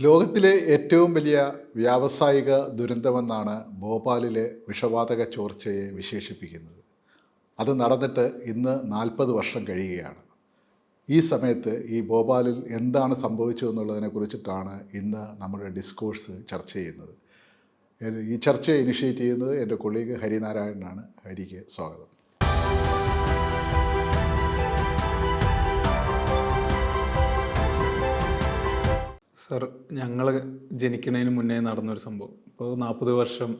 ലോകത്തിലെ ഏറ്റവും വലിയ വ്യാവസായിക ദുരന്തമെന്നാണ് ഭോപ്പാലിലെ വിഷവാതക ചോർച്ചയെ വിശേഷിപ്പിക്കുന്നത്. അത് നടന്നിട്ട് ഇന്ന് നാൽപ്പത് വർഷം കഴിയുകയാണ്. ഈ സമയത്ത് ഈ ഭോപ്പാലിൽ എന്താണ് സംഭവിച്ചതെന്നുള്ളതിനെ കുറിച്ചിട്ടാണ് ഇന്ന് നമ്മുടെ ഡിസ്കോഴ്സ് ചർച്ച ചെയ്യുന്നത്. ഈ ചർച്ച ഇനിഷ്യേറ്റ് ചെയ്യുന്നത് എന്റെ കൊളീഗ് ഹരിനാരായണനാണ്. ഹരിക്ക് സ്വാഗതം. സർ ഞങ്ങൾ ജനിക്കുന്നതിന് മുന്നേ നടന്നൊരു സംഭവം. ഇപ്പോൾ നാൽപ്പത് വർഷം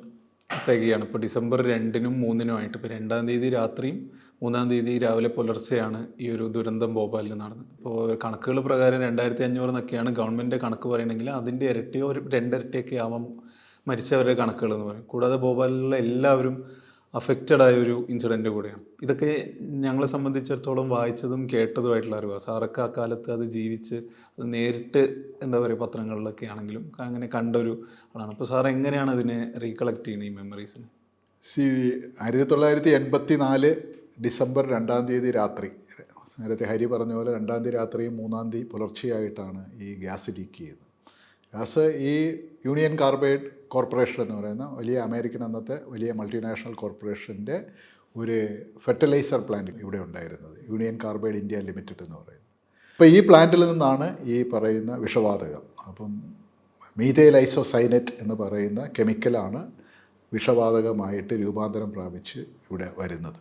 തികയാണ്. ഇപ്പോൾ ഡിസംബർ രണ്ടിനും മൂന്നിനുമായിട്ട് ഇപ്പോൾ രണ്ടാം തീയതി രാത്രിയും മൂന്നാം തീയതി രാവിലെ പുലർച്ചെയാണ് ഈ ഒരു ദുരന്തം ഭോപ്പാലിൽ നടന്നത്. ഇപ്പോൾ കണക്കുകൾ പ്രകാരം രണ്ടായിരത്തി അഞ്ഞൂറ് എന്നൊക്കെയാണ് ഗവൺമെന്റ് കണക്ക് പറയണമെങ്കിൽ അതിന്റെ ഇരട്ടിയോ രണ്ടിരട്ടിയൊക്കെ ആവാം മരിച്ചവരുടെ കണക്കുകൾ എന്ന് പറയും. കൂടാതെ ഭോപ്പാലിലുള്ള എല്ലാവരും അഫക്റ്റഡ് ആയ ഒരു ഇൻസിഡന്റ് കൂടെയാണ്. ഇതൊക്കെ ഞങ്ങളെ സംബന്ധിച്ചിടത്തോളം വായിച്ചതും കേട്ടതുമായിട്ടുള്ള അറിവാണ് സാറൊക്കെ ആ കാലത്ത് അത് ജീവിച്ച് അത് നേരിട്ട് എന്താ പറയുക പത്രങ്ങളിലൊക്കെ ആണെങ്കിലും അങ്ങനെ കണ്ടൊരു ആളാണ്. അപ്പോൾ സാർ എങ്ങനെയാണ് അതിനെ റീകളക്ട് ചെയ്യുന്നത് ഈ മെമ്മറീസിന് സി ആയിരത്തി തൊള്ളായിരത്തി എൺപത്തി നാല് ഡിസംബർ രണ്ടാം തീയതി രാത്രി. നേരത്തെ ഹരി പറഞ്ഞ പോലെ രണ്ടാം തീയതി രാത്രിയും മൂന്നാം തീയതി പുലർച്ചെയായിട്ടാണ് ഈ ഗ്യാസ് ലീക്ക് ചെയ്യുന്നത്. ഗ്യാസ് ഈ യൂണിയൻ കാർബൈഡ് കോർപ്പറേഷൻ എന്ന് പറയുന്ന വലിയ അമേരിക്കൻ അന്നത്തെ വലിയ മൾട്ടിനാഷണൽ കോർപ്പറേഷന്റെ ഒരു ഫെർട്ടിലൈസർ പ്ലാന്റ് ഇവിടെ ഉണ്ടായിരുന്നത്. യൂണിയൻ കാർബൈഡ് ഇന്ത്യ ലിമിറ്റഡ് എന്ന് പറയുന്നത്. അപ്പോൾ ഈ പ്ലാന്റിൽ നിന്നാണ് ഈ പറയുന്ന വിഷവാതകം. അപ്പം മീതേലൈസോസൈനറ്റ് എന്ന് പറയുന്ന കെമിക്കലാണ് വിഷവാതകമായിട്ട് രൂപാന്തരം പ്രാപിച്ച് ഇവിടെ വരുന്നത്.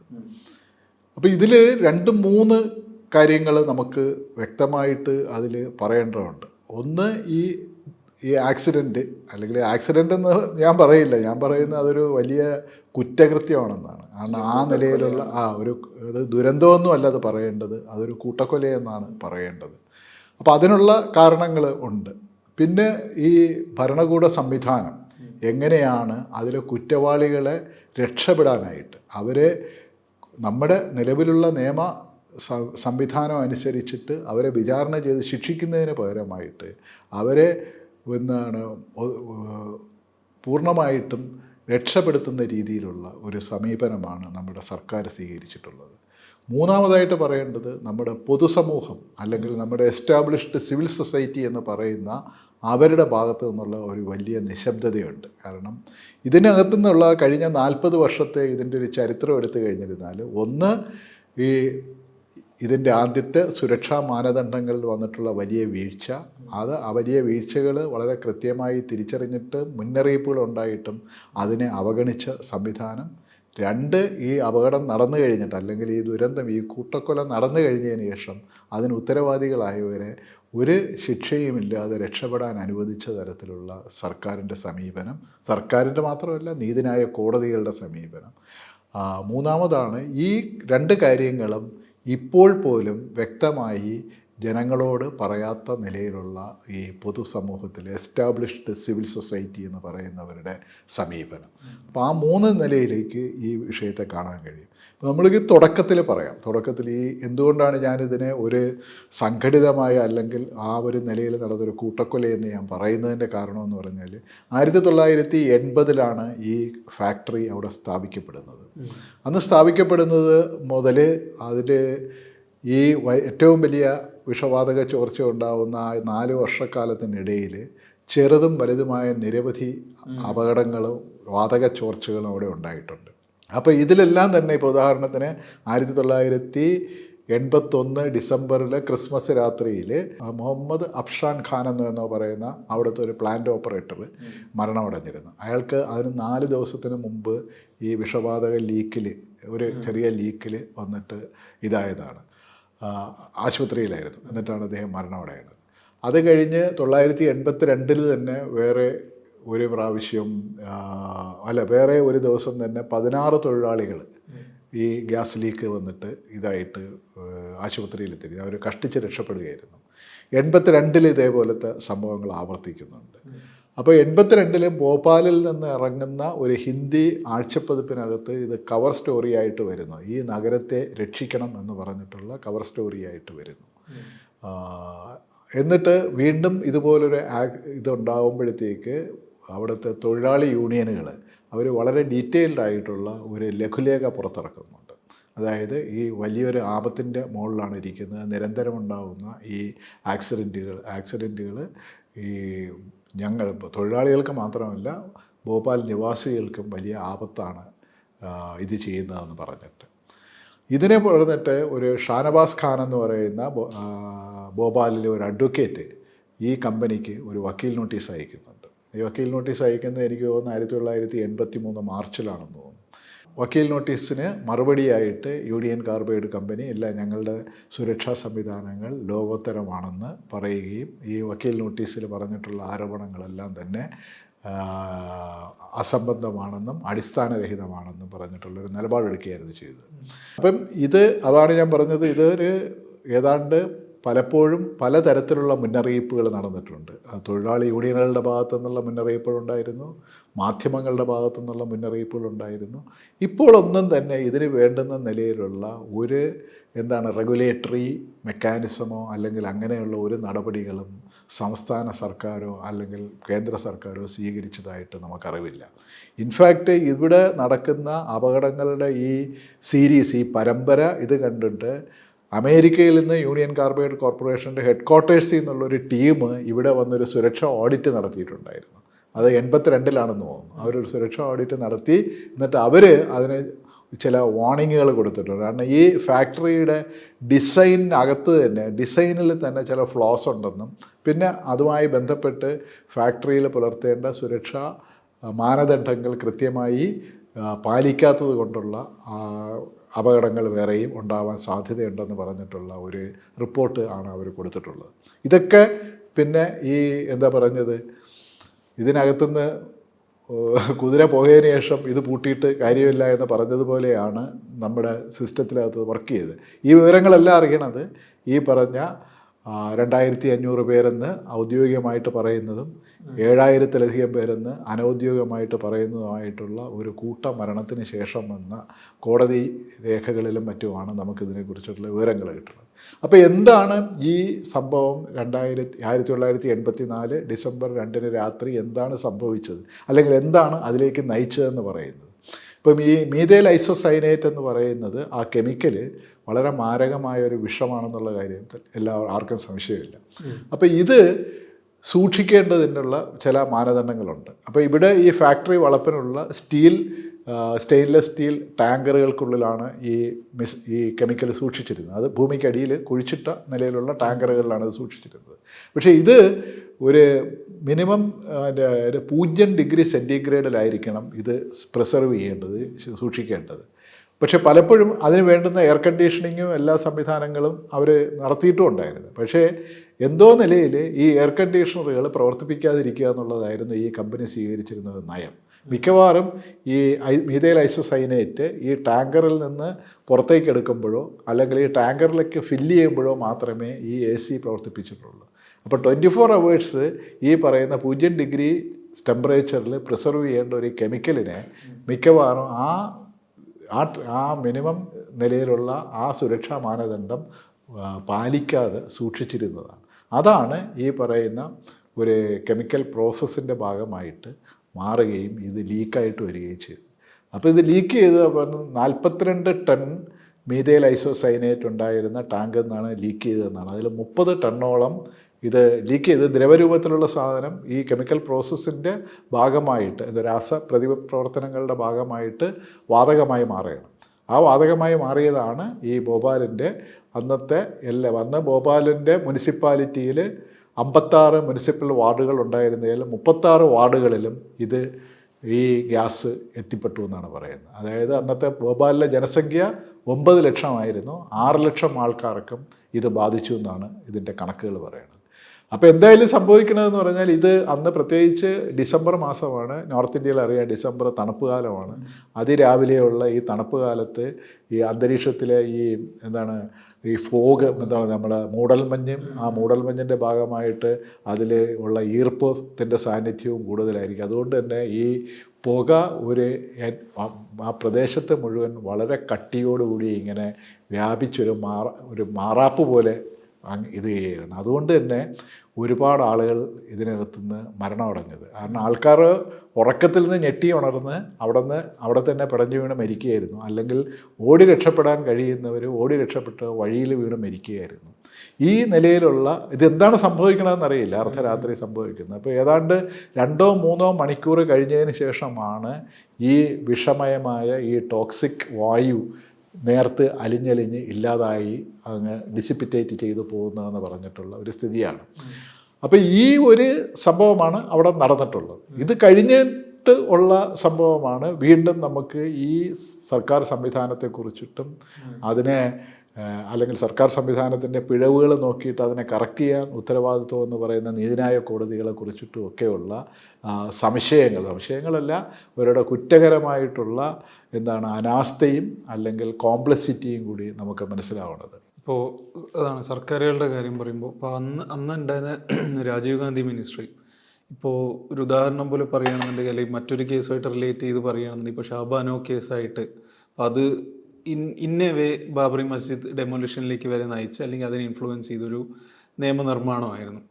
അപ്പോൾ ഇതിൽ രണ്ട് മൂന്ന് കാര്യങ്ങൾ നമുക്ക് വ്യക്തമായിട്ട് അതിൽ പറയേണ്ടതുണ്ട്. ഒന്ന് ഈ ഈ ആക്സിഡന്റ് അല്ലെങ്കിൽ ആക്സിഡന്റ് എന്ന് ഞാൻ പറയില്ല. ഞാൻ പറയുന്നത് അതൊരു വലിയ കുറ്റകൃത്യമാണെന്നാണ്. കാരണം ആ നിലയിലുള്ള ആ ഒരു അത് ദുരന്തമൊന്നും അല്ല അത് പറയേണ്ടത്. അതൊരു കൂട്ടക്കൊലയെന്നാണ് പറയേണ്ടത്. അപ്പോൾ അതിനുള്ള കാരണങ്ങൾ ഉണ്ട്. പിന്നെ ഈ ഭരണകൂട സംവിധാനം എങ്ങനെയാണ് അതിലെ കുറ്റവാളികളെ രക്ഷപ്പെടാനായിട്ട്? അവരെ നമ്മുടെ നിലവിലുള്ള നിയമ സംവിധാനം അനുസരിച്ചിട്ട് അവരെ വിചാരണ ചെയ്ത് ശിക്ഷിക്കുന്നതിന് പകരമായിട്ട് അവരെ ഏഹ് പൂർണമായിട്ടും രക്ഷപ്പെടുത്തുന്ന രീതിയിലുള്ള ഒരു സമീപനമാണ് നമ്മുടെ സർക്കാർ സ്വീകരിച്ചിട്ടുള്ളത്. മൂന്നാമതായിട്ട് പറയേണ്ടത് നമ്മുടെ പൊതുസമൂഹം അല്ലെങ്കിൽ നമ്മുടെ എസ്റ്റാബ്ലിഷ്ഡ് സിവിൽ സൊസൈറ്റി എന്ന് പറയുന്ന അവരുടെ ഭാഗത്ത് നിന്നുള്ള ഒരു വലിയ നിശബ്ദതയുണ്ട്. കാരണം ഇതിനകത്തു നിന്നുള്ള കഴിഞ്ഞ നാൽപ്പത് വർഷത്തെ ഇതിന്റെ ഒരു ചരിത്രം എടുത്തു കഴിഞ്ഞിരുന്നാൽ ഒന്ന് ഈ ഇതിന്റെ ആദ്യത്തെ സുരക്ഷാ മാനദണ്ഡങ്ങളിൽ വന്നിട്ടുള്ള വലിയ വീഴ്ച. അത് ആ വലിയ വീഴ്ചകൾ വളരെ കൃത്യമായി തിരിച്ചറിഞ്ഞിട്ട് മുന്നറിയിപ്പുകൾ ഉണ്ടായിട്ടും അതിനെ അവഗണിച്ച സംവിധാനം. രണ്ട് ഈ അപകടം നടന്നു കഴിഞ്ഞിട്ട് അല്ലെങ്കിൽ ഈ ദുരന്തം ഈ കൂട്ടക്കൊല നടന്നു കഴിഞ്ഞതിന് ശേഷം അതിന് ഉത്തരവാദികളായവരെ ഒരു ശിക്ഷയുമില്ലാതെ രക്ഷപ്പെടാൻ അനുവദിച്ച തരത്തിലുള്ള സർക്കാരിന്റെ സമീപനം. സർക്കാരിന്റെ മാത്രമല്ല നീതിനായ കോടതികളുടെ സമീപനം. മൂന്നാമതാണ് ഈ രണ്ട് കാര്യങ്ങളും ഇപ്പോൾ പോലും വ്യക്തമായി ജനങ്ങളോട് പറയാത്ത നിലയിലുള്ള ഈ പൊതുസമൂഹത്തിൽ എസ്റ്റാബ്ലിഷ്ഡ് സിവിൽ സൊസൈറ്റി എന്ന് പറയുന്നവരുടെ സമീപനം. അപ്പോൾ ആ മൂന്ന് നിലയിലേക്ക് ഈ വിഷയത്തെ കാണാൻ കഴിയും. അപ്പോൾ നമ്മൾക്ക് തുടക്കത്തിൽ പറയാം. തുടക്കത്തിൽ ഈ എന്തുകൊണ്ടാണ് ഞാനിതിനെ ഒരു സംഘടിതമായ അല്ലെങ്കിൽ ആ ഒരു നിലയിൽ നടന്നൊരു കൂട്ടക്കൊലയെന്ന് ഞാൻ പറയുന്നതിന്റെ കാരണമെന്ന് പറഞ്ഞാൽ ആയിരത്തി തൊള്ളായിരത്തി എൺപതിലാണ് ഈ ഫാക്ടറി അവിടെ സ്ഥാപിക്കപ്പെടുന്നത്. അന്ന് സ്ഥാപിക്കപ്പെടുന്നത് മുതൽ അതിൽ ഈ ഏറ്റവും വലിയ വിഷവാതക ചോർച്ച ഉണ്ടാവുന്ന ആ നാല് വർഷക്കാലത്തിനിടയിൽ ചെറുതും വലുതുമായ നിരവധി അപകടങ്ങളും വാതക ചോർച്ചകളും അവിടെ ഉണ്ടായിട്ടുണ്ട്. അപ്പോൾ ഇതിലെല്ലാം തന്നെ ഇപ്പോൾ ഉദാഹരണത്തിന് ആയിരത്തി തൊള്ളായിരത്തി എൺപത്തൊന്ന് ഡിസംബറിലെ ക്രിസ്മസ് രാത്രിയിൽ മുഹമ്മദ് അഫ്ഷാൻ ഖാൻ എന്ന് പറയുന്ന അവിടുത്തെ ഒരു പ്ലാന്റ് ഓപ്പറേറ്റർ മരണമടഞ്ഞിരുന്നു. അയാൾക്ക് അതിന് നാല് ദിവസത്തിന് മുമ്പ് ഈ വിഷവാതക ലീക്കിൽ ഒരു ചെറിയ ലീക്കിൽ വന്നിട്ട് ഇതായതാണ്. ആശുപത്രിയിലായിരുന്നു. എന്നിട്ടാണ് അദ്ദേഹം മരണമടയുന്നത്. അത് കഴിഞ്ഞ് തൊള്ളായിരത്തി എൺപത്തി രണ്ടിൽ തന്നെ വേറെ ഒരു പ്രാവശ്യം അല്ല വേറെ ഒരു ദിവസം തന്നെ പതിനാറ് തൊഴിലാളികൾ ഈ ഗ്യാസ് ലീക്ക് വന്നിട്ട് ഇതായിട്ട് ആശുപത്രിയിലെത്തി അവർ കഷ്ടിച്ച് രക്ഷപ്പെടുകയായിരുന്നു. എൺപത്തി രണ്ടിൽ ഇതേപോലത്തെ സംഭവങ്ങൾ ആവർത്തിക്കുന്നുണ്ട്. അപ്പോൾ എൺപത്തിരണ്ടിൽ ഭോപ്പാലിൽ നിന്ന് ഇറങ്ങുന്ന ഒരു ഹിന്ദി ആഴ്ചപ്പതിപ്പിനകത്ത് ഇത് കവർ സ്റ്റോറി ആയിട്ട് വരുന്നു. ഈ നഗരത്തെ രക്ഷിക്കണം എന്ന് പറഞ്ഞിട്ടുള്ള കവർ സ്റ്റോറി ആയിട്ട് വരുന്നു എന്നിട്ട് വീണ്ടും ഇതുപോലൊരു ഇതുണ്ടാകുമ്പോഴത്തേക്ക് അവിടുത്തെ തൊഴിലാളി യൂണിയനുകൾ അവർ വളരെ ഡീറ്റെയിൽഡ് ആയിട്ടുള്ള ഒരു ലഘുലേഖ പുറത്തിറക്കുന്നുണ്ട്. അതായത് ഈ വലിയൊരു ആപത്തിന്റെ മുകളിലാണ് ഇരിക്കുന്നത്. നിരന്തരം ഉണ്ടാകുന്ന ഈ ആക്സിഡന്റുകൾ ആക്സിഡന്റുകൾ ഈ ഞങ്ങൾ തൊഴിലാളികൾക്ക് മാത്രമല്ല ഭോപ്പാൽ നിവാസികൾക്കും വലിയ ആപത്താണ് ഇത് ചെയ്യുന്നതെന്ന് പറഞ്ഞിട്ട്. ഇതിനെ പറഞ്ഞിട്ട് ഒരു ഷാനവാസ് ഖാൻ എന്ന് പറയുന്ന ഭോപ്പാലിലെ ഒരു അഡ്വക്കേറ്റ് ഈ കമ്പനിക്ക് ഒരു വക്കീൽ നോട്ടീസ് അയക്കുന്നുണ്ട് ഈ വക്കീൽ നോട്ടീസ് അയക്കുന്നത് എനിക്ക് തോന്നുന്നു ആയിരത്തി തൊള്ളായിരത്തി എൺപത്തി മൂന്ന് മാർച്ചിലാണെന്ന് തോന്നുന്നു. വക്കീൽ നോട്ടീസിന് മറുപടിയായിട്ട് യൂണിയൻ കാർബൈഡ് കമ്പനി ഇല്ല ഞങ്ങളുടെ സുരക്ഷാ സംവിധാനങ്ങൾ ലോകോത്തരമാണെന്ന് പറയുകയും ഈ വക്കീൽ നോട്ടീസിൽ പറഞ്ഞിട്ടുള്ള ആരോപണങ്ങളെല്ലാം തന്നെ അസംബന്ധമാണെന്നും അടിസ്ഥാനരഹിതമാണെന്നും പറഞ്ഞിട്ടുള്ളൊരു നിലപാടെടുക്കുകയായിരുന്നു ചെയ്തത്. അപ്പം ഇത് അതാണ് ഞാൻ പറഞ്ഞത്. ഇതൊരു ഏതാണ്ട് പലപ്പോഴും പലതരത്തിലുള്ള മുന്നറിയിപ്പുകൾ നടന്നിട്ടുണ്ട്. തൊഴിലാളി യൂണിയനുകളുടെ ഭാഗത്തു നിന്നുള്ള മുന്നറിയിപ്പുകളുണ്ടായിരുന്നു മാധ്യമങ്ങളുടെ ഭാഗത്തു നിന്നുള്ള മുന്നറിയിപ്പുകളുണ്ടായിരുന്നു ഇപ്പോൾ ഒന്നും തന്നെ ഇതിന് വേണ്ടുന്ന നിലയിലുള്ള ഒരു എന്താണ് റെഗുലേറ്ററി മെക്കാനിസമോ അല്ലെങ്കിൽ അങ്ങനെയുള്ള ഒരു നടപടികളും സംസ്ഥാന സർക്കാരോ അല്ലെങ്കിൽ കേന്ദ്ര സർക്കാരോ സ്വീകരിച്ചതായിട്ട് നമുക്കറിവില്ല. ഇൻഫാക്റ്റ് ഇവിടെ നടക്കുന്ന അപകടങ്ങളുടെ ഈ സീരീസ് ഈ പരമ്പര ഇത് കണ്ടിട്ട് അമേരിക്കയിൽ നിന്ന് യൂണിയൻ കാർബൈഡ് കോർപ്പറേഷന്റെ ഹെഡ് ക്വാർട്ടേഴ്സിൽ നിന്നുള്ളൊരു ടീം ഇവിടെ വന്നൊരു സുരക്ഷാ ഓഡിറ്റ് നടത്തിയിട്ടുണ്ടായിരുന്നു. അത് എൺപത്തിരണ്ടിലാണെന്ന് തോന്നുന്നു. അവരൊരു സുരക്ഷാ ഓഡിറ്റ് നടത്തി എന്നിട്ട് അവർ അതിന് ചില വാണിങ്ങുകൾ കൊടുത്തിട്ടുണ്ട്. കാരണം ഈ ഫാക്ടറിയുടെ ഡിസൈനകത്ത് തന്നെ ഡിസൈനിൽ തന്നെ ചില ഫ്ലോസ് ഉണ്ടെന്നും പിന്നെ അതുമായി ബന്ധപ്പെട്ട് ഫാക്ടറിയിൽ പുലർത്തേണ്ട സുരക്ഷാ മാനദണ്ഡങ്ങൾ കൃത്യമായി പാലിക്കാത്തത് കൊണ്ടുള്ള അപകടങ്ങൾ വേറെയും ഉണ്ടാവാൻ സാധ്യതയുണ്ടെന്ന് പറഞ്ഞിട്ടുള്ള ഒരു റിപ്പോർട്ട് ആണ് അവർ കൊടുത്തിട്ടുള്ളത്. ഇതൊക്കെ പിന്നെ ഈ എന്താ പറഞ്ഞത്? ഇതിനകത്തുനിന്ന് കുതിര പോയതിന് ശേഷം ഇത് പൂട്ടിയിട്ട് കാര്യമില്ല എന്ന് പറഞ്ഞതുപോലെയാണ് നമ്മുടെ സിസ്റ്റത്തിനകത്ത് വർക്ക് ചെയ്തത്. ഈ വിവരങ്ങളെല്ലാം അറിയണത് ഈ പറഞ്ഞ രണ്ടായിരത്തി അഞ്ഞൂറ് പേരെന്ന് ഔദ്യോഗികമായിട്ട് പറയുന്നതും ഏഴായിരത്തിലധികം പേരെന്ന് അനൗദ്യോഗികമായിട്ട് പറയുന്നതുമായിട്ടുള്ള ഒരു കൂട്ട മരണത്തിന് ശേഷം വന്ന കോടതി രേഖകളിലും മറ്റുമാണ് നമുക്കിതിനെക്കുറിച്ചിട്ടുള്ള വിവരങ്ങൾ കിട്ടുന്നത്. അപ്പോൾ എന്താണ് ഈ സംഭവം രണ്ടായിരത്തി ആയിരത്തി തൊള്ളായിരത്തി എൺപത്തി നാല് ഡിസംബർ രണ്ടിന് രാത്രി എന്താണ് സംഭവിച്ചത്? അല്ലെങ്കിൽ എന്താണ് അതിലേക്ക് നയിച്ചതെന്ന് പറയുന്നത്? ഇപ്പം ഈ മീതേൽ ഐസോസൈനേറ്റ് എന്ന് പറയുന്നത് ആ കെമിക്കൽ വളരെ മാരകമായ ഒരു വിഷമാണെന്നുള്ള കാര്യം എല്ലാവർക്കും ആർക്കും സംശയമില്ല. അപ്പോൾ ഇത് സൂക്ഷിക്കേണ്ടതിനുള്ള ചില മാനദണ്ഡങ്ങളുണ്ട്. അപ്പോൾ ഇവിടെ ഈ ഫാക്ടറി വളപ്പിനുള്ള സ്റ്റീൽ സ്റ്റെയിൻലെസ് സ്റ്റീൽ ടാങ്കറുകൾക്കുള്ളിലാണ് ഈ മിസ് ഈ കെമിക്കൽ സൂക്ഷിച്ചിരുന്നത്. അത് ഭൂമിക്കടിയിൽ കുഴിച്ചിട്ട നിലയിലുള്ള ടാങ്കറുകളിലാണ് അത് സൂക്ഷിച്ചിരുന്നത്. പക്ഷേ ഇത് ഒരു മിനിമം പൂജ്യം ഡിഗ്രി സെന്റിഗ്രേഡിലായിരിക്കണം ഇത് പ്രിസർവ് ചെയ്യേണ്ടത് സൂക്ഷിക്കേണ്ടത്. പക്ഷേ പലപ്പോഴും അതിന് വേണ്ടുന്ന എയർ കണ്ടീഷനിങ്ങും എല്ലാ സംവിധാനങ്ങളും അവർ നടത്തിയിട്ടും ഉണ്ടായിരുന്നു. പക്ഷേ എന്തോ നിലയിൽ ഈ എയർ കണ്ടീഷണറുകൾ പ്രവർത്തിപ്പിക്കാതിരിക്കുക എന്നുള്ളതായിരുന്നു ഈ കമ്പനി സ്വീകരിച്ചിരുന്നത് നയം. മിക്കവാറും ഈ ഐ മീതേൽ ഐസോസൈനേറ്റ് ഈ ടാങ്കറിൽ നിന്ന് പുറത്തേക്ക് എടുക്കുമ്പോഴോ അല്ലെങ്കിൽ ഈ ടാങ്കറിലേക്ക് ഫില്ല് ചെയ്യുമ്പോഴോ മാത്രമേ ഈ എ സി പ്രവർത്തിപ്പിച്ചിട്ടുള്ളൂ. അപ്പോൾ ട്വന്റി ഫോർ അവേഴ്സ് ഈ പറയുന്ന പൂജ്യം ഡിഗ്രി ടെമ്പറേച്ചറിൽ പ്രിസർവ് ചെയ്യേണ്ട ഒരു കെമിക്കലിനെ മിക്കവാറും ആ ആ ആ മിനിമം നിലയിലുള്ള ആ സുരക്ഷാ മാനദണ്ഡം പാലിക്കാതെ സൂക്ഷിച്ചിരുന്നതാണ്. അതാണ് ഈ പറയുന്ന ഒരു കെമിക്കൽ പ്രോസസ്സിന്റെ ഭാഗമായിട്ട് മാറുകയും ഇത് ലീക്കായിട്ട് വരികയും ചെയ്തു അപ്പോൾ ഇത് ലീക്ക് ചെയ്ത് നാൽപ്പത്തിരണ്ട് ടൺ മീതേൽ ഐസോസൈനേറ്റ് ഉണ്ടായിരുന്ന ടാങ്കിൽ നിന്നാണ് ലീക്ക് ചെയ്തതെന്നാണ്. അതിൽ മുപ്പത് ടണ്ണോളം ഇത് ലീക്ക് ചെയ്ത് ദ്രവരൂപത്തിലുള്ള സാധനം ഈ കെമിക്കൽ പ്രോസസ്സിന്റെ ഭാഗമായിട്ട് എന്താ രാസ പ്രതി പ്രവർത്തനങ്ങളുടെ ഭാഗമായിട്ട് വാതകമായി മാറുകയാണ്. ആ വാതകമായി മാറിയതാണ് ഈ ഭോപ്പാലിന്റെ അന്നത്തെ എല്ലാ അന്ന് ഭോപ്പാലിന്റെ മുനിസിപ്പാലിറ്റിയിൽ അമ്പത്താറ് മുനിസിപ്പൽ വാർഡുകൾ ഉണ്ടായിരുന്നതിൽ മുപ്പത്താറ് വാർഡുകളിലും ഇത് ഈ ഗ്യാസ് എത്തിപ്പെട്ടു എന്നാണ് പറയുന്നത്. അതായത് അന്നത്തെ ഭോപ്പാലിലെ ജനസംഖ്യ ഒമ്പത് ലക്ഷമായിരുന്നു. ആറ് ലക്ഷം ആൾക്കാർക്കും ഇത് ബാധിച്ചു എന്നാണ് ഇതിന്റെ കണക്കുകൾ പറയുന്നത്. അപ്പോൾ എന്തായാലും സംഭവിക്കണതെന്ന് പറഞ്ഞാൽ ഇത് അന്ന് പ്രത്യേകിച്ച് ഡിസംബർ മാസമാണ്. നോർത്ത് ഇന്ത്യയിൽ അറിയാം ഡിസംബർ തണുപ്പ് കാലമാണ്. അതിരാവിലെയുള്ള ഈ തണുപ്പ് കാലത്ത് ഈ അന്തരീക്ഷത്തിലെ ഈ എന്താണ് ഈ ഫോഗ് എന്താണ് നമ്മുടെ മൂടൽമഞ്ഞും ആ മൂടൽമഞ്ഞിന്റെ ഭാഗമായിട്ട് അതിൽ ഉള്ള ഈർപ്പത്തിന്റെ സാന്നിധ്യവും കൂടുതലായിരിക്കും. അതുകൊണ്ട് തന്നെ ഈ പുക ഒരു ആ- പ്രദേശത്ത് മുഴുവൻ വളരെ കട്ടിയോടുകൂടി ഇങ്ങനെ വ്യാപിച്ചൊരു മാറ ഒരു മാറാപ്പ് പോലെ ഇത് ചെയ്യുന്നു. അതുകൊണ്ട് തന്നെ ഒരുപാട് ആളുകൾ ഇതിനകത്തുനിന്ന് മരണമടഞ്ഞത്. കാരണം ആൾക്കാർ ഉറക്കത്തിൽ നിന്ന് ഞെട്ടി ഉണർന്ന് അവിടെ നിന്ന് അവിടെ തന്നെ പിടഞ്ഞു വീണ് മരിക്കുകയായിരുന്നു. അല്ലെങ്കിൽ ഓടി രക്ഷപ്പെടാൻ കഴിയുന്നവർ ഓടി രക്ഷപ്പെട്ട് വഴിയിൽ വീണ് മരിക്കുകയായിരുന്നു. ഈ നിലയിലുള്ള ഇതെന്താണ് സംഭവിക്കണമെന്ന് അറിയില്ല. അർദ്ധരാത്രി സംഭവിക്കുന്നത് അപ്പോൾ ഏതാണ്ട് രണ്ടോ മൂന്നോ മണിക്കൂർ കഴിഞ്ഞതിന് ശേഷമാണ് ഈ വിഷമയമായ ഈ ടോക്സിക് വായു നേർത്ത് അലിഞ്ഞലിഞ്ഞ് ഇല്ലാതായി അങ്ങ് ഡിസിപ്പിറ്റേറ്റ് ചെയ്തു പോകുന്നതെന്ന് പറഞ്ഞിട്ടുള്ള ഒരു സ്ഥിതിയാണ്. അപ്പോൾ ഈ ഒരു സംഭവമാണ് അവിടെ നടന്നിട്ടുള്ളത്. ഇത് കഴിഞ്ഞിട്ട് ഉള്ള സംഭവമാണ്. വീണ്ടും നമുക്ക് ഈ സർക്കാർ സംവിധാനത്തെക്കുറിച്ചിട്ടും അതിനെ അല്ലെങ്കിൽ സർക്കാർ സംവിധാനത്തിന്റെ പിഴവുകൾ നോക്കിയിട്ട് അതിനെ കറക്റ്റ് ചെയ്യാൻ ഉത്തരവാദിത്വം എന്ന് പറയുന്ന നീതിന്യായ കോടതികളെ കുറിച്ചിട്ടും ഒക്കെയുള്ള സംശയങ്ങൾ. സംശയങ്ങളല്ല അവരുടെ കുറ്റകരമായിട്ടുള്ള എന്താണ് അനാസ്ഥയും അല്ലെങ്കിൽ കോംപ്ലക്സിറ്റിയും കൂടി നമുക്ക് മനസ്സിലാവുന്നത്. ഇപ്പോൾ അതാണ് സർക്കാരുകളുടെ കാര്യം പറയുമ്പോൾ ഇപ്പോൾ അന്ന് അന്ന് ഉണ്ടായിരുന്ന രാജീവ് ഗാന്ധി മിനിസ്ട്രി ഇപ്പോൾ ഒരു ഉദാഹരണം പോലെ പറയുകയാണെന്നുണ്ടെങ്കിൽ അല്ലെങ്കിൽ മറ്റൊരു കേസുമായിട്ട് റിലേറ്റ് ചെയ്ത് പറയുകയാണെന്നുണ്ടെങ്കിൽ ഇപ്പോൾ ഷാബാനോ കേസായിട്ട് അപ്പോൾ അത് ഇൻ ഇന്ന വേ ബാബറി മസ്ജിദ് ഡെമോലിഷനിലേക്ക് വരെ നയിച്ച് അല്ലെങ്കിൽ അതിനെ ഇൻഫ്ലുവൻസ് ചെയ്തൊരു നിയമനിർമ്മാണമായിരുന്നു.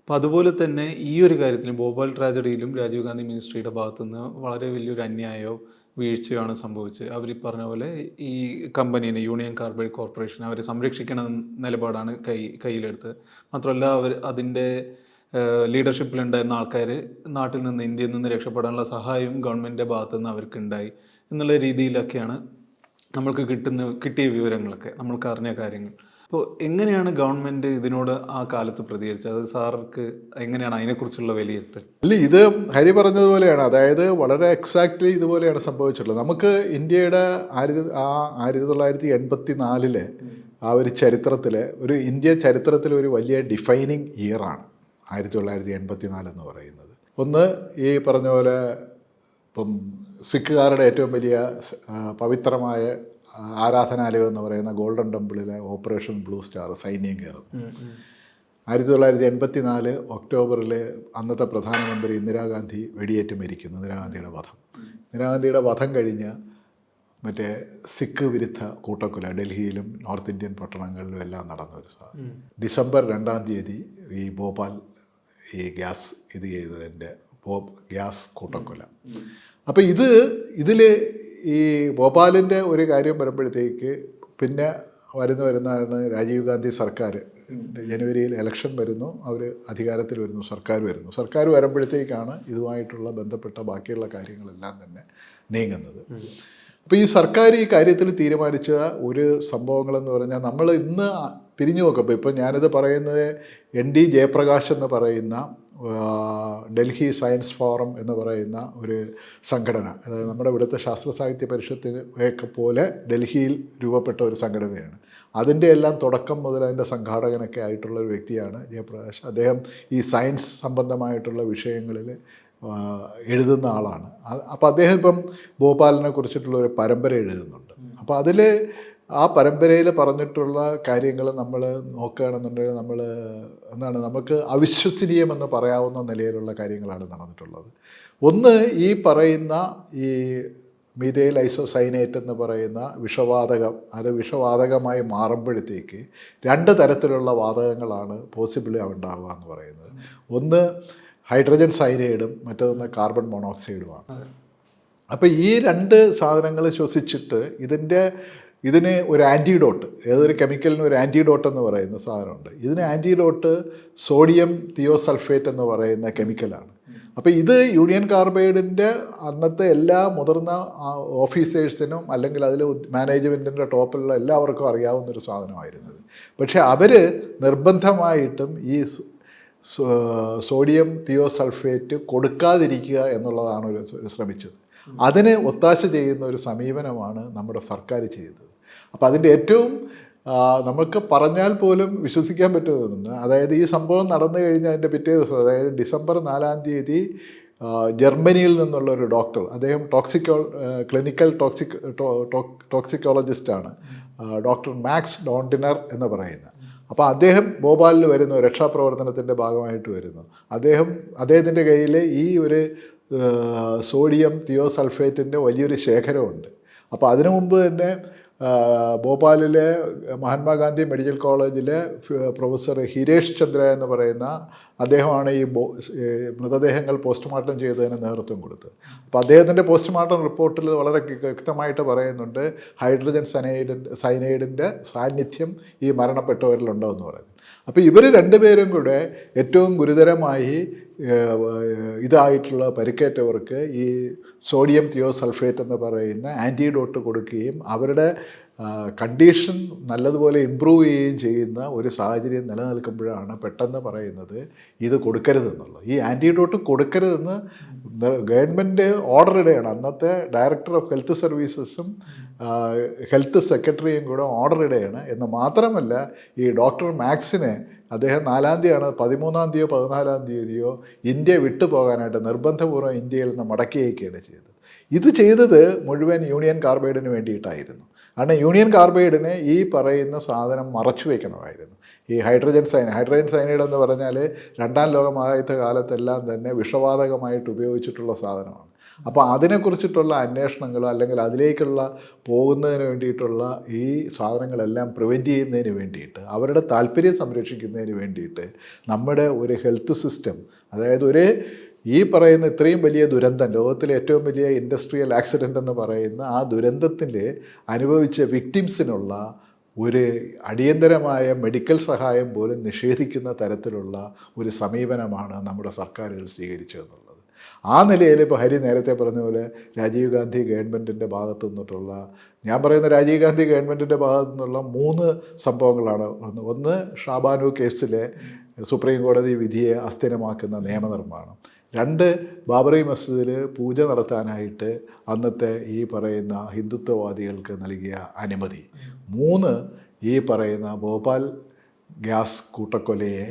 അപ്പോൾ അതുപോലെ തന്നെ ഈ ഒരു കാര്യത്തിലും ഭോപ്പാൽ ട്രാജഡിയിലും രാജീവ് ഗാന്ധി മിനിസ്ട്രിയുടെ ഭാഗത്തുനിന്ന് വളരെ വലിയൊരു അന്യായോ വീഴ്ചയാണ് സംഭവിച്ചത്. അവർ പറഞ്ഞ പോലെ ഈ കമ്പനീനെ യൂണിയൻ കാർബൈഡ് കോർപ്പറേഷൻ അവരെ സംരക്ഷിക്കണ നിലപാടാണ് കൈ കയ്യിലെടുത്തത്. മാത്രമല്ല അവർ അതിന്റെ ലീഡർഷിപ്പിലുണ്ടായിരുന്ന ആൾക്കാർ നാട്ടിൽ നിന്ന് ഇന്ത്യയിൽ നിന്ന് രക്ഷപ്പെടാനുള്ള സഹായവും ഗവൺമെന്റിന്റെ ഭാഗത്തു നിന്ന് അവർക്കുണ്ടായി എന്നുള്ള രീതിയിലൊക്കെയാണ് നമ്മൾക്ക് കിട്ടുന്ന കിട്ടിയ വിവരങ്ങളൊക്കെ നമ്മൾക്ക് അറിഞ്ഞ കാര്യങ്ങൾ. അപ്പോൾ എങ്ങനെയാണ് ഗവൺമെന്റ് ഇതിനോട് ആ കാലത്ത് പ്രതികരിച്ചത്? അത് സാർക്ക് എങ്ങനെയാണ് അതിനെക്കുറിച്ചുള്ള വിലയിരുത്തൽ? അല്ല ഇത് ഹരി പറഞ്ഞതുപോലെയാണ്. അതായത് വളരെ എക്സാക്ട്ലി ഇതുപോലെയാണ് സംഭവിച്ചിട്ടുള്ളത്. നമുക്ക് ഇന്ത്യയുടെ ആയിരത്തി ആ ആയിരത്തി തൊള്ളായിരത്തി എൺപത്തി നാലിലെ ആ ഒരു ചരിത്രത്തിൽ ഒരു ഇന്ത്യ ചരിത്രത്തിലെ ഒരു വലിയ ഡിഫൈനിങ് ഇയറാണ് ആയിരത്തി തൊള്ളായിരത്തി എൺപത്തി നാല് എന്ന് പറയുന്നത്. ഒന്ന് ഈ പറഞ്ഞ പോലെ ഇപ്പം സിഖുകാരുടെ ഏറ്റവും വലിയ പവിത്രമായ ആരാധനാലയം എന്ന് പറയുന്ന ഗോൾഡൻ ടെമ്പിളിലെ ഓപ്പറേഷൻ ബ്ലൂ സ്റ്റാർ സൈന്യം കയറുന്നു. ആയിരത്തി തൊള്ളായിരത്തി എൺപത്തി നാല് ഒക്ടോബറിൽ അന്നത്തെ പ്രധാനമന്ത്രി ഇന്ദിരാഗാന്ധി വെടിയേറ്റ് മരിക്കുന്നു ഇന്ദിരാഗാന്ധിയുടെ വധം. ഇന്ദിരാഗാന്ധിയുടെ വധം കഴിഞ്ഞ് മറ്റേ സിഖ് വിരുദ്ധ കൂട്ടക്കൊല ഡൽഹിയിലും നോർത്ത് ഇന്ത്യൻ പട്ടണങ്ങളിലും എല്ലാം നടന്ന ഒരു ഡിസംബർ രണ്ടാം തീയതി ഈ ഭോപ്പാൽ ഈ ഗ്യാസ് ഇത് ചെയ്തതിന്റെ ഗ്യാസ് കൂട്ടക്കൊല. അപ്പോൾ ഇത് ഇതിൽ ഈ ഭോപ്പാലിന്റെ ഒരു കാര്യം വരുമ്പോഴത്തേക്ക് പിന്നെ വരുന്ന വരുന്നതാണ് രാജീവ് ഗാന്ധി സർക്കാർ. ജനുവരിയിൽ ഇലക്ഷൻ വരുന്നു അവർ അധികാരത്തിൽ വരുന്നു സർക്കാർ വരുന്നു. സർക്കാർ വരുമ്പോഴത്തേക്കാണ് ഇതുമായിട്ടുള്ള ബന്ധപ്പെട്ട ബാക്കിയുള്ള കാര്യങ്ങളെല്ലാം തന്നെ നീങ്ങുന്നത്. അപ്പോൾ ഈ സർക്കാർ ഈ കാര്യത്തിൽ തീരുമാനിച്ച ഒരു സംഭവങ്ങളെന്ന് പറഞ്ഞാൽ നമ്മൾ ഇന്ന് തിരിഞ്ഞു നോക്കുമ്പോൾ ഇപ്പം ഞാനിത് പറയുന്നത് എൻ ഡി ജയപ്രകാശ് എന്ന് പറയുന്ന ഡൽഹി സയൻസ് ഫോറം എന്ന് പറയുന്ന ഒരു സംഘടന അതായത് നമ്മുടെ ഇവിടുത്തെ ശാസ്ത്ര സാഹിത്യ പരിഷത്തിന് ഒക്കെ പോലെ ഡൽഹിയിൽ രൂപപ്പെട്ട ഒരു സംഘടനയാണ്. അതിന്റെ എല്ലാം തുടക്കം മുതൽ അതിന്റെ സംഘാടകനൊക്കെ ആയിട്ടുള്ള ഒരു വ്യക്തിയാണ് ജയപ്രകാശ്. അദ്ദേഹം ഈ സയൻസ് സംബന്ധമായിട്ടുള്ള വിഷയങ്ങളിൽ എഴുതുന്ന ആളാണ്. അപ്പോൾ അദ്ദേഹം ഇപ്പം ഭോപ്പാലിനെ കുറിച്ചിട്ടുള്ള ഒരു പരമ്പര എഴുതുന്നുണ്ട്. അപ്പോൾ അതിൽ ആ പരമ്പരയിൽ പറഞ്ഞിട്ടുള്ള കാര്യങ്ങൾ നമ്മൾ നോക്കുകയാണെന്നുണ്ടെങ്കിൽ നമ്മൾ എന്താണ് നമുക്ക് അവിശ്വസനീയമെന്ന് പറയാവുന്ന നിലയിലുള്ള കാര്യങ്ങളാണ് നടന്നിട്ടുള്ളത്. ഒന്ന് ഈ പറയുന്ന ഈ മീതയിൽ ഐസോസൈനേറ്റ് എന്ന് പറയുന്ന വിഷവാതകം അത് വിഷവാതകമായി മാറുമ്പോഴത്തേക്ക് രണ്ട് തരത്തിലുള്ള വാതകങ്ങളാണ് പോസിബിളി ഉണ്ടാവുക എന്ന് പറയുന്നത്. ഒന്ന് ഹൈഡ്രജൻ സൈനൈഡും മറ്റൊന്ന് കാർബൺ മോണോക്സൈഡുമാണ്. അപ്പോൾ ഈ രണ്ട് സാധനങ്ങൾ ശ്വസിച്ചിട്ട് ഇതിന്റെ ഇതിന് ഒരു ആന്റിഡോട്ട് ഏതൊരു കെമിക്കലിന് ഒരു ആന്റിഡോട്ട് എന്ന് പറയുന്ന സാധനമുണ്ട്. ഇതിന് ആന്റിഡോട്ട് സോഡിയം തിയോസൾഫേറ്റ് എന്ന് പറയുന്ന കെമിക്കലാണ്. അപ്പോൾ ഇത് യൂണിയൻ കാർബൈഡിന്റെ അന്നത്തെ എല്ലാ മുതിർന്ന ഓഫീസേഴ്സിനും അല്ലെങ്കിൽ അതിൽ മാനേജ്മെന്റിന്റെ ടോപ്പിലുള്ള എല്ലാവർക്കും അറിയാവുന്നൊരു സാധനമായിരുന്നത്. പക്ഷേ അവർ നിർബന്ധമായിട്ടും ഈ സോഡിയം തിയോസൾഫേറ്റ് കൊടുക്കാതിരിക്കുക എന്നുള്ളതാണ് ഒരു ശ്രമിച്ചത്. അതിന് ഒത്താശ ചെയ്യുന്ന ഒരു സമീപനമാണ് നമ്മുടെ സർക്കാർ ചെയ്തത്. അപ്പോൾ അതിന്റെ ഏറ്റവും നമുക്ക് പറഞ്ഞാൽ പോലും വിശ്വസിക്കാൻ പറ്റുമെന്ന് അതായത് ഈ സംഭവം നടന്നു കഴിഞ്ഞ അതിന്റെ പിറ്റേ ദിവസം അതായത് ഡിസംബർ നാലാം തീയതി ജർമ്മനിയിൽ നിന്നുള്ള ഒരു ഡോക്ടർ അദ്ദേഹം ടോക്സിക്കോ ക്ലിനിക്കൽ ടോക്സിക് ടോക്സിക്കോളജിസ്റ്റാണ് ഡോക്ടർ മാക്സ് ഡോണ്ടിനർ എന്ന് പറയുന്നത് അപ്പോൾ അദ്ദേഹം ഭോപ്പാലിൽ വരുന്നു രക്ഷാപ്രവർത്തനത്തിന്റെ ഭാഗമായിട്ട് വരുന്നു. അദ്ദേഹം അദ്ദേഹത്തിന്റെ കയ്യിൽ ഈ ഒരു സോഡിയം തിയോസൾഫേറ്റിന്റെ വലിയൊരു ശേഖരമുണ്ട്. അപ്പോൾ അതിനു മുമ്പ് തന്നെ ഭോപ്പാലിലെ മഹാത്മാഗാന്ധി മെഡിക്കൽ കോളേജിലെ പ്രൊഫസർ ഹിരേഷ് ചന്ദ്ര എന്ന് പറയുന്ന അദ്ദേഹമാണ് ഈ മൃതദേഹങ്ങൾ പോസ്റ്റ്മോർട്ടം ചെയ്തതിന് നേതൃത്വം കൊടുത്തത്. അപ്പോൾ അദ്ദേഹത്തിന്റെ പോസ്റ്റ്മോർട്ടം റിപ്പോർട്ടിൽ വളരെ വ്യക്തമായിട്ട് പറയുന്നുണ്ട് ഹൈഡ്രജൻ സനൈഡി സൈനൈഡിന്റെ സാന്നിധ്യം ഈ മരണപ്പെട്ടവരിലുണ്ടോ എന്ന് പറയുന്നത്. അപ്പോൾ ഇവർ രണ്ടുപേരും കൂടെ ഏറ്റവും ഗുരുതരമായി ഇതായിട്ടുള്ള പരിക്കേറ്റവർക്ക് ഈ സോഡിയം തിയോസൾഫേറ്റ് എന്ന് പറയുന്ന ആന്റിഡോട്ട് കൊടുക്കുകയും അവരുടെ കണ്ടീഷൻ നല്ലതുപോലെ ഇമ്പ്രൂവ് ചെയ്യുകയും ചെയ്യുന്ന ഒരു സാഹചര്യം നിലനിൽക്കുമ്പോഴാണ് പെട്ടെന്ന് പറയുന്നത് ഇത് കൊടുക്കരുതെന്നുള്ളത്. ഈ ആന്റിഡോട്ട് കൊടുക്കരുതെന്ന് ഗവൺമെന്റ് ഓർഡർ ഇടുകയാണ്. അന്നത്തെ ഡയറക്ടർ ഓഫ് ഹെൽത്ത് സർവീസസും ഹെൽത്ത് സെക്രട്ടറിയും കൂടെ ഓർഡർ ഇടുകയാണ്. എന്ന് മാത്രമല്ല ഈ ഡോക്ടർ മാക്സിനെ അദ്ദേഹം നാലാം തീയതിയാണ് പതിമൂന്നാം തീയതിയോ പതിനാലാം തീയതിയോ ഇന്ത്യ വിട്ടു പോകാനായിട്ട് നിർബന്ധപൂർവം ഇന്ത്യയിൽ നിന്ന് മടക്കി അയക്കുകയാണ് ചെയ്തത്. ഇത് ചെയ്തത് മുഴുവൻ യൂണിയൻ കാർബൈഡിന് വേണ്ടിയിട്ടായിരുന്നു. കാരണം യൂണിയൻ കാർബൈഡിന് ഈ പറയുന്ന സാധനം മറച്ചു വയ്ക്കണമായിരുന്നു ഈ ഹൈഡ്രജൻ സൈൻ ഹൈഡ്രജൻ സൈനൈഡ് എന്ന് പറഞ്ഞാൽ രണ്ടാം ലോകമായത്തെ കാലത്തെല്ലാം തന്നെ വിഷവാതകമായിട്ട് ഉപയോഗിച്ചിട്ടുള്ള സാധനമാണ്. അപ്പോൾ അതിനെക്കുറിച്ചിട്ടുള്ള അന്വേഷണങ്ങൾ അല്ലെങ്കിൽ അതിലേക്കുള്ള പോകുന്നതിന് വേണ്ടിയിട്ടുള്ള ഈ സാധനങ്ങളെല്ലാം പ്രിവെന്റ് ചെയ്യുന്നതിന് വേണ്ടിയിട്ട് അവരുടെ താല്പര്യം സംരക്ഷിക്കുന്നതിന് വേണ്ടിയിട്ട് നമ്മുടെ ഒരു ഹെൽത്ത് സിസ്റ്റം അതായത് ഒരു ഈ പറയുന്ന ഇത്രയും വലിയ ദുരന്തം ലോകത്തിലെ ഏറ്റവും വലിയ ഇൻഡസ്ട്രിയൽ ആക്സിഡന്റ് എന്ന് പറയുന്ന ആ ദുരന്തത്തിൽ അനുഭവിച്ച വിക്ടിംസിനുള്ള ഒരു അടിയന്തരമായ മെഡിക്കൽ സഹായം പോലും നിഷേധിക്കുന്ന തരത്തിലുള്ള ഒരു സമീപനമാണ് നമ്മുടെ സർക്കാരുകൾ സ്വീകരിച്ചതെന്നുള്ളത്. ആ നിലയിൽ ഇപ്പോൾ ഹരി നേരത്തെ പറഞ്ഞ പോലെ രാജീവ് ഗാന്ധി ഗവൺമെന്റിന്റെ ഭാഗത്തു നിന്നിട്ടുള്ള ഞാൻ പറയുന്ന രാജീവ് ഗാന്ധി ഗവൺമെന്റിന്റെ ഭാഗത്തു നിന്നുള്ള മൂന്ന് സംഭവങ്ങളാണ് ഒന്ന്. ഷാബാനു കേസിലെ സുപ്രീം കോടതി വിധിയെ അസ്ഥിരമാക്കുന്ന നിയമനിർമ്മാണം. രണ്ട് ബാബറി മസ്ജിദിൽ പൂജ നടത്താനായിട്ട് അന്നത്തെ ഈ പറയുന്ന ഹിന്ദുത്വവാദികൾക്ക് നൽകിയ അനുമതി. മൂന്ന് ഈ പറയുന്ന ഭോപ്പാൽ ഗ്യാസ് കൂട്ടക്കൊലയെ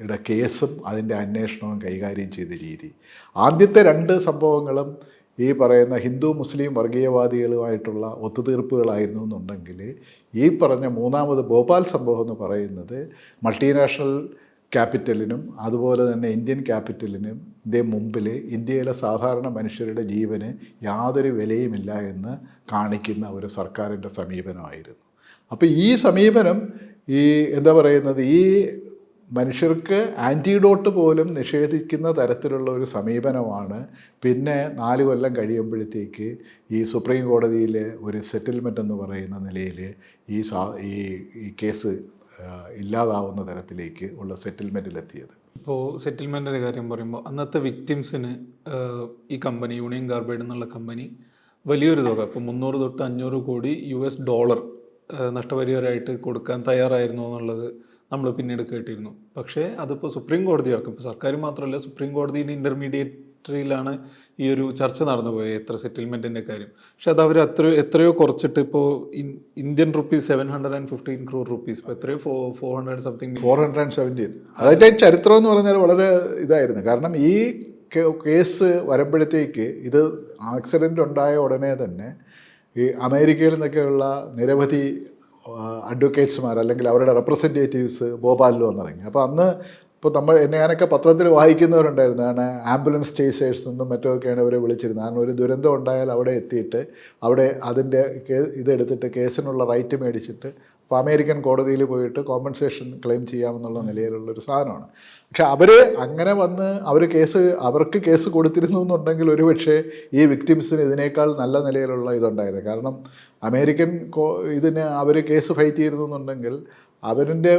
യുടെ കേസും അതിന്റെ അന്വേഷണവും കൈകാര്യം ചെയ്ത രീതി. ആദ്യത്തെ രണ്ട് സംഭവങ്ങളും ഈ പറയുന്ന ഹിന്ദു മുസ്ലിം വർഗീയവാദികളുമായിട്ടുള്ള ഒത്തുതീർപ്പുകളായിരുന്നു എന്നുണ്ടെങ്കിൽ ഈ പറഞ്ഞ മൂന്നാമത് ഭോപ്പാൽ സംഭവം എന്ന് പറയുന്നത് മൾട്ടിനാഷണൽ ക്യാപിറ്റലിനും അതുപോലെ തന്നെ ഇന്ത്യൻ ക്യാപിറ്റലിനും ഇതിന്റെ മുമ്പിൽ ഇന്ത്യയിലെ സാധാരണ മനുഷ്യരുടെ ജീവന് യാതൊരു വിലയുമില്ല എന്ന് കാണിക്കുന്ന ഒരു സർക്കാരിന്റെ സമീപനമായിരുന്നു. അപ്പോൾ ഈ സമീപനം ഈ എന്താ പറയുന്നത് ഈ മനുഷ്യർക്ക് ആന്റിഡോട്ട് പോലും നിഷേധിക്കുന്ന തരത്തിലുള്ള ഒരു സമീപനമാണ്. പിന്നെ നാല് കൊല്ലം കഴിയുമ്പോഴത്തേക്ക് ഈ സുപ്രീം കോടതിയിൽ ഒരു സെറ്റിൽമെന്റ് എന്ന് പറയുന്ന നിലയിൽ ഈ സാ ഈ കേസ് ഇല്ലാതാവുന്ന തരത്തിലേക്ക് ഉള്ള സെറ്റിൽമെന്റിലെത്തിയത് ഇപ്പോൾ സെറ്റിൽമെന്റിന്റെ കാര്യം പറയുമ്പോൾ അന്നത്തെ വിക്ടിംസിന് ഈ കമ്പനി യൂണിയൻ കാർബൈഡ് എന്നുള്ള കമ്പനി വലിയൊരു തുക ഇപ്പോൾ മുന്നൂറ് തൊട്ട് അഞ്ഞൂറ് കോടി യു എസ് ഡോളർ നഷ്ടപരിഹാരമായിട്ട് കൊടുക്കാൻ തയ്യാറായിരുന്നു എന്നുള്ളത് നമ്മൾ പിന്നീട് കേട്ടിരുന്നു. പക്ഷേ അതിപ്പോൾ സുപ്രീം കോടതി അടക്കം ഇപ്പോൾ സർക്കാർ മാത്രമല്ല സുപ്രീം കോടതിയിൽ ഇന്റർമീഡിയറ്ററിയിലാണ് ഈ ഒരു ചർച്ച നടന്നു പോയത് എത്ര സെറ്റിൽമെന്റിന്റെ കാര്യം. പക്ഷേ അത് അവർ അത്രയോ എത്രയോ കുറച്ചിട്ട് ഇപ്പോൾ Indian rupees seven hundred and fifteen crore rupees ഇപ്പോൾ എത്രയോ four four hundred something four hundred and seventeen അതിന്റെ ചരിത്രം എന്ന് പറഞ്ഞാൽ വളരെ ഇതായിരുന്നു. കാരണം ഈ കേസ് വരുമ്പോഴത്തേക്ക് ഇത് ആക്സിഡന്റ് ഉണ്ടായ ഉടനെ തന്നെ ഈ അമേരിക്കയിൽ നിന്നൊക്കെയുള്ള നിരവധി അഡ്വക്കേറ്റ്സ്മാർ അല്ലെങ്കിൽ അവരുടെ റെപ്രസെന്റേറ്റീവ്സ് ഭോപ്പാലിൽ വന്നിറങ്ങി. അപ്പോൾ അന്ന് ഇപ്പോൾ നമ്മൾ എന്നെ ഞാനൊക്കെ പത്രത്തിൽ വായിക്കുന്നവരുണ്ടായിരുന്നു. കാരണം ആംബുലൻസ് ചേസേഴ്സ് നിന്നും മറ്റുമൊക്കെയാണ് ഇവരെ വിളിച്ചിരുന്നത്. കാരണം ഒരു ദുരന്തം ഉണ്ടായാൽ അവിടെ എത്തിയിട്ട് അവിടെ അതിന്റെ കേ ഇതെടുത്തിട്ട് കേസിനുള്ള റൈറ്റ് മേടിച്ചിട്ട് അപ്പോൾ അമേരിക്കൻ കോടതിയിൽ പോയിട്ട് കോമ്പൻസേഷൻ ക്ലെയിം ചെയ്യാമെന്നുള്ള നിലയിലുള്ള ഒരു സാധനമാണ്. പക്ഷെ അവർ അങ്ങനെ വന്ന് അവർ കേസ് അവർക്ക് കേസ് കൊടുത്തിരുന്നു എന്നുണ്ടെങ്കിൽ ഒരു പക്ഷേ ഈ വിക്ടിംസിന് ഇതിനേക്കാൾ നല്ല നിലയിലുള്ള ഇതുണ്ടായിരുന്നു. കാരണം അമേരിക്കൻ ഇതിന് അവർ കേസ് ഫൈറ്റ് ചെയ്തിരുന്നു എന്നുണ്ടെങ്കിൽ അവരിന്റെ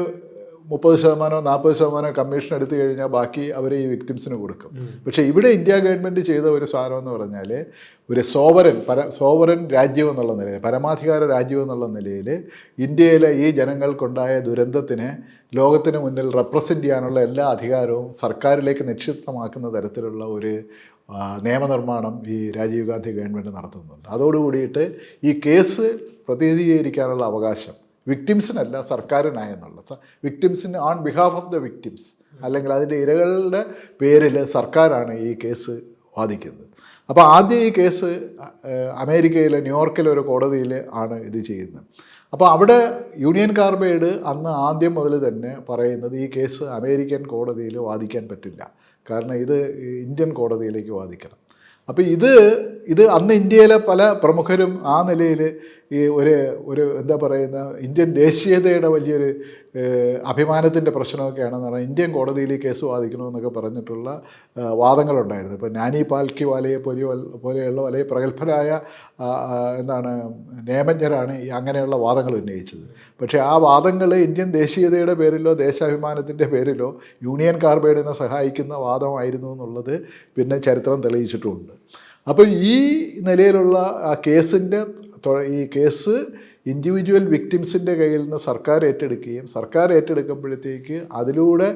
മുപ്പത് ശതമാനമോ നാൽപ്പത് ശതമാനമോ കമ്മീഷൻ എടുത്തു കഴിഞ്ഞാൽ ബാക്കി അവർ ഈ വിക്ടിംസിന് കൊടുക്കും. പക്ഷേ ഇവിടെ ഇന്ത്യ ഗവൺമെന്റ് ചെയ്ത ഒരു സാധനം എന്ന് പറഞ്ഞാൽ ഒരു സോവറൻ പര സോവറൻ രാജ്യം എന്നുള്ള നിലയിൽ പരമാധികാര രാജ്യം എന്നുള്ള നിലയിൽ ഇന്ത്യയിലെ ഈ ജനങ്ങൾക്കുണ്ടായ ദുരന്തത്തിനെ ലോകത്തിന് മുന്നിൽ റെപ്രസെന്റ് ചെയ്യാനുള്ള എല്ലാ അധികാരവും സർക്കാരിലേക്ക് നിക്ഷിപ്തമാക്കുന്ന തരത്തിലുള്ള ഒരു നിയമനിർമ്മാണം ഈ രാജീവ് ഗാന്ധി ഗവൺമെന്റ് നടത്തുന്നുണ്ട്. അതോടുകൂടിയിട്ട് ഈ കേസ് പ്രതിനിധീകരിക്കാനുള്ള അവകാശം വിക്ടിംസിനല്ല സർക്കാരിനായെന്നുള്ള വിക്ടിംസിന് on behalf of the victims അല്ലെങ്കിൽ അതിന്റെ ഇരകളുടെ പേരിൽ സർക്കാരാണ് ഈ കേസ് വാദിക്കുന്നത്. അപ്പോൾ ആദ്യം ഈ കേസ് അമേരിക്കയിലെ ന്യൂയോർക്കിലെ ഒരു കോടതിയിൽ ആണ് ഇത് ചെയ്യുന്നത്. അപ്പോൾ അവിടെ യൂണിയൻ കാർബൈഡ് അന്ന് ആദ്യം മുതൽ തന്നെ പറയുന്നത് ഈ കേസ് അമേരിക്കൻ കോടതിയിൽ വാദിക്കാൻ പറ്റില്ല. കാരണം ഇത് ഇന്ത്യൻ കോടതിയിലേക്ക് വാദിക്കണം. അപ്പോൾ ഇത് ഇത് അന്ന് ഇന്ത്യയിലെ പല പ്രമുഖരും ആ നിലയിൽ ഈ ഒരു ഒരു എന്താ പറയുന്ന ഇന്ത്യൻ ദേശീയതയുടെ വലിയൊരു അഭിമാനത്തിന്റെ പ്രശ്നമൊക്കെയാണെന്ന് പറഞ്ഞാൽ ഇന്ത്യൻ കോടതിയിൽ കേസ് വാദിക്കണമെന്നൊക്കെ പറഞ്ഞിട്ടുള്ള വാദങ്ങളുണ്ടായിരുന്നു. ഇപ്പോൾ നാനി പാൽക്കി വാലയെ പോലെ പോലെയുള്ള വലിയ പ്രഗത്ഭരായ എന്താണ് നിയമജ്ഞരാണ് അങ്ങനെയുള്ള വാദങ്ങൾ ഉന്നയിച്ചത്. പക്ഷേ ആ വാദങ്ങൾ ഇന്ത്യൻ ദേശീയതയുടെ പേരിലോ ദേശാഭിമാനത്തിന്റെ പേരിലോ യൂണിയൻ കാർബൈഡിനെ സഹായിക്കുന്ന വാദമായിരുന്നു എന്നുള്ളത് പിന്നെ ചരിത്രം തെളിയിച്ചിട്ടുമുണ്ട്. അപ്പോൾ ഈ നിലയിലുള്ള കേസിന്റെ ഈ കേസ് ഇൻഡിവിജ്വൽ വിക്ടിംസിന്റെ കയ്യിൽ നിന്ന് സർക്കാർ ഏറ്റെടുക്കുകയും സർക്കാർ ഏറ്റെടുക്കുമ്പോഴത്തേക്ക് അതിലൂടെ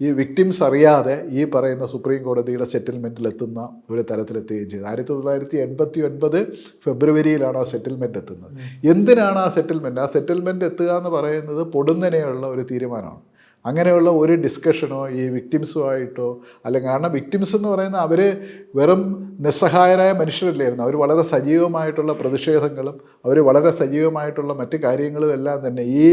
ഈ വിക്ടിംസ് അറിയാതെ ഈ പറയുന്ന സുപ്രീം കോടതിയുടെ സെറ്റിൽമെന്റിൽ എത്തുന്ന ഒരു തരത്തിലെത്തുകയും ചെയ്തു. ആയിരത്തി തൊള്ളായിരത്തി എൺപത്തി ഒൻപത് ഫെബ്രുവരിയിലാണ് ആ സെറ്റിൽമെന്റ് എത്തുന്നത്. എന്തിനാണ് ആ സെറ്റിൽമെന്റ് ആ സെറ്റിൽമെന്റ് എത്തുക എന്ന് പറയുന്നത് പൊടുന്നനെയുള്ള ഒരു തീരുമാനമാണ്. അങ്ങനെയുള്ള ഒരു ഡിസ്കഷനോ ഈ വിക്ടിംസുമായിട്ടോ അല്ലെങ്കിൽ കാരണം വിക്ടിംസ് എന്ന് പറയുന്ന അവർ വെറും നിസ്സഹായരായ മനുഷ്യരല്ലായിരുന്നു. അവർ വളരെ സജീവമായിട്ടുള്ള പ്രതിഷേധങ്ങളും അവർ വളരെ സജീവമായിട്ടുള്ള മറ്റ് കാര്യങ്ങളും എല്ലാം തന്നെ ഈ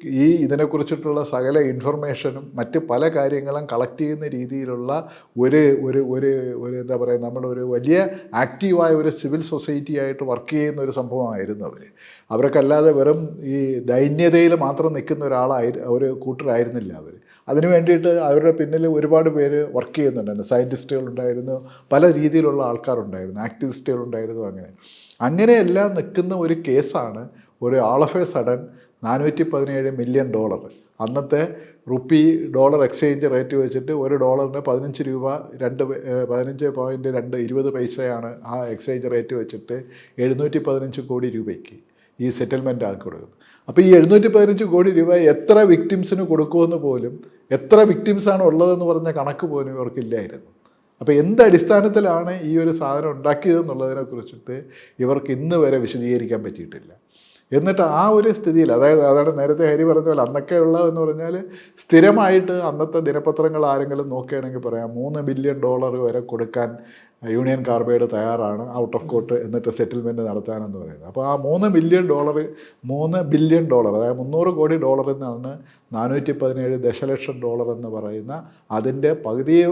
ഈ ഇതിനെക്കുറിച്ചിട്ടുള്ള സകല ഇൻഫർമേഷനും മറ്റ് പല കാര്യങ്ങളും കളക്ട് ചെയ്യുന്ന രീതിയിലുള്ള ഒരു ഒരു ഒരു ഒരു എന്താ പറയുക നമ്മുടെ ഒരു വലിയ ആക്റ്റീവായ ഒരു സിവിൽ സൊസൈറ്റി ആയിട്ട് വർക്ക് ചെയ്യുന്ന ഒരു സംഭവമായിരുന്നു അവർ അവർക്കല്ലാതെ വെറും ഈ ദൈന്യതയിൽ മാത്രം നിൽക്കുന്ന ഒരാളായി ഒരു കൂട്ടരായിരുന്നില്ല അവർ അതിനു വേണ്ടിയിട്ട് അവരുടെ പിന്നിൽ ഒരുപാട് പേര് വർക്ക് ചെയ്യുന്നുണ്ടായിരുന്നു. സയന്റിസ്റ്റുകൾ ഉണ്ടായിരുന്നു പല രീതിയിലുള്ള ആൾക്കാരുണ്ടായിരുന്നു ആക്ടിവിസ്റ്റുകൾ ഉണ്ടായിരുന്നു അങ്ങനെ. അങ്ങനെയെല്ലാം നിൽക്കുന്ന ഒരു കേസാണ് ഒരു ആൾ ഓഫ് എ സഡൻ നാനൂറ്റി പതിനേഴ് മില്യൺ ഡോളർ. അന്നത്തെ റുപ്പി ഡോളർ എക്സ്ചേഞ്ച് റേറ്റ് വെച്ചിട്ട് ഒരു ഡോളറിന് പതിനഞ്ച് രൂപ രണ്ട് പതിനഞ്ച് പോയിന്റ് രണ്ട് ഇരുപത് പൈസയാണ് ആ എക്സ്ചേഞ്ച് റേറ്റ് വെച്ചിട്ട് എഴുന്നൂറ്റി പതിനഞ്ച് കോടി രൂപയ്ക്ക് ഈ സെറ്റിൽമെന്റ് ആക്കി കൊടുക്കുന്നത്. അപ്പോൾ ഈ എഴുന്നൂറ്റി പതിനഞ്ച് കോടി രൂപ എത്ര വിക്ടിംസിന് കൊടുക്കുമെന്ന് പോലും എത്ര വിക്ടിംസാണ് ഉള്ളതെന്ന് പറഞ്ഞ കണക്ക് പോലും ഇവർക്കില്ലായിരുന്നു. അപ്പോൾ എന്ത് അടിസ്ഥാനത്തിലാണ് ഈ ഒരു സാധനം ഉണ്ടാക്കിയതെന്നുള്ളതിനെ കുറിച്ചിട്ട് ഇവർക്ക് ഇന്ന് വരെ വിശദീകരിക്കാൻ പറ്റിയിട്ടില്ല. എന്നിട്ട് ആ ഒരു സ്ഥിതിയിൽ അതായത് അതാണ് നേരത്തെ ഹരി പറഞ്ഞ പോലെ അന്നൊക്കെ ഉള്ളതെന്ന് പറഞ്ഞാൽ സ്ഥിരമായിട്ട് അന്നത്തെ ദിനപത്രങ്ങൾ ആരെങ്കിലും നോക്കുകയാണെങ്കിൽ പറയാം മൂന്ന് ബില്യൺ ഡോളർ വരെ കൊടുക്കാൻ യൂണിയൻ കാർബൈഡ് തയ്യാറാണ് ഔട്ട് ഓഫ് കോർട്ട് എന്നിട്ട് സെറ്റിൽമെന്റ് നടത്താനെന്ന് പറയുന്നത്. അപ്പോൾ ആ മൂന്ന് ബില്യൺ ഡോളർ മൂന്ന് ബില്യൺ ഡോളർ അതായത് മുന്നൂറ് കോടി ഡോളർ എന്നാണ് നാനൂറ്റി പതിനേഴ് ദശലക്ഷം ഡോളർ എന്ന് പറയുന്ന അതിന്റെ പകുതിയെ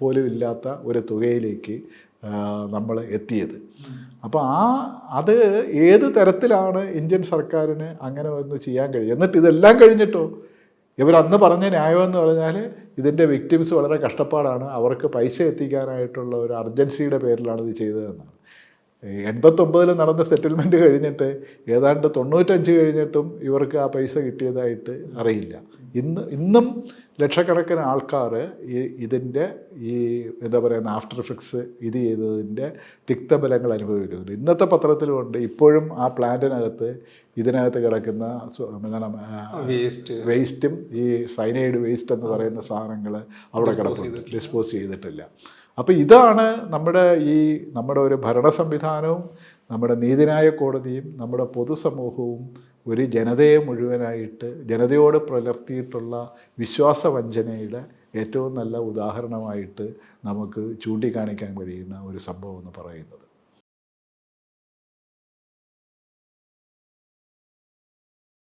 പോലും ഇല്ലാത്ത ഒരു തുകയിലേക്ക് നമ്മൾ എത്തിയത്. അപ്പോൾ ആ അത് ഏത് തരത്തിലാണ് ഇന്ത്യൻ സർക്കാരിന് അങ്ങനെ ഒന്ന് ചെയ്യാൻ കഴിയും എന്നിട്ട് ഇതെല്ലാം കഴിഞ്ഞിട്ടോ? ഇവർ അന്ന് പറഞ്ഞ ന്യായം എന്ന് പറഞ്ഞാൽ ഇതിന്റെ വിക്ടിംസ് വളരെ കഷ്ടപ്പാടാണ്. അവർക്ക് പൈസ എത്തിക്കാനായിട്ടുള്ള ഒരു അർജൻസിയുടെ പേരിലാണ് ഇത് ചെയ്തതെന്നാണ്. എൺപത്തൊമ്പതിൽ നടന്ന സെറ്റിൽമെന്റ് കഴിഞ്ഞിട്ട് ഏതാണ്ട് തൊണ്ണൂറ്റഞ്ച് കഴിഞ്ഞിട്ടും ഇവർക്ക് ആ പൈസ കിട്ടിയതായിട്ട് അറിയില്ല. ഇന്ന് ഇന്നും ലക്ഷക്കണക്കിന് ആൾക്കാർ ഈ ഇതിന്റെ ഈ എന്താ പറയുന്ന ആഫ്റ്റർ എഫക്ട്സ് ഇത് ചെയ്തതിന്റെ തിക്തബലങ്ങൾ അനുഭവിക്കുന്നുണ്ട്. ഇന്നത്തെ പത്രത്തിലുമുണ്ട് ഇപ്പോഴും ആ പ്ലാന്റിനകത്ത് ഇതിനകത്ത് കിടക്കുന്ന എന്താണ് വേസ്റ്റ് വേസ്റ്റും ഈ സൈനൈഡ് വേസ്റ്റ് എന്ന് പറയുന്ന സാധനങ്ങൾ അവിടെ കിടക്കുന്നു ഡിസ്പോസ് ചെയ്തിട്ടില്ല. അപ്പോൾ ഇതാണ് നമ്മുടെ ഈ നമ്മുടെ ഒരു ഭരണ സംവിധാനവും നമ്മുടെ നീതിന്യായ കോടതിയും നമ്മുടെ പൊതുസമൂഹവും ഒരു ജനതയെ മുഴുവനായിട്ട് ജനതയോട് പുലർത്തിയിട്ടുള്ള വിശ്വാസവഞ്ചനയുടെ ഏറ്റവും നല്ല ഉദാഹരണമായിട്ട് നമുക്ക് ചൂണ്ടിക്കാണിക്കാൻ കഴിയുന്ന ഒരു സംഭവം എന്ന് പറയുന്നത്.